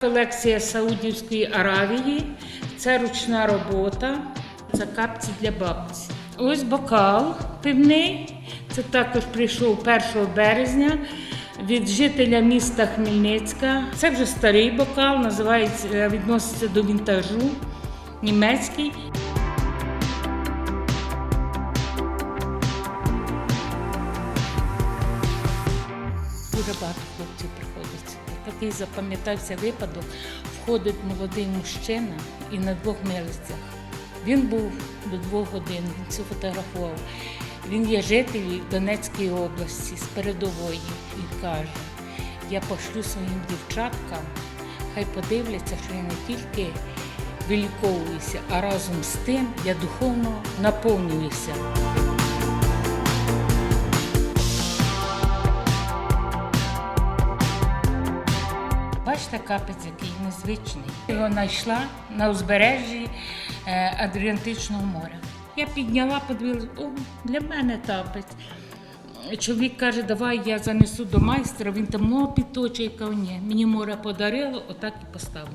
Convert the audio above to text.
Колекція Саудівської Аравії. Це ручна робота. Це капці для бабці. Ось бокал пивний. Це також прийшов 1 березня від жителя міста Хмельницька. Це вже старий бокал, називається, відноситься до вінтажу німецький. Дуже багато хлопців приходить. Такий запам'ятався випадок. Входить молодий мужчина і на двох милицях. Він був до двох годин, він це фотографував. Він є житель Донецької області з передової і каже: я пошлю своїм дівчаткам, хай подивляться, що я не тільки виліковуюся, а разом з тим я духовно наповнююся. Бачите, капець який незвичний. Його знайшла на узбережжі е, Адріантичного моря. Я підняла, подивилася, о, для мене тапець. Чоловік каже, давай я занесу до майстра, він там я кажу, ні, мені море подарило, отак і поставив.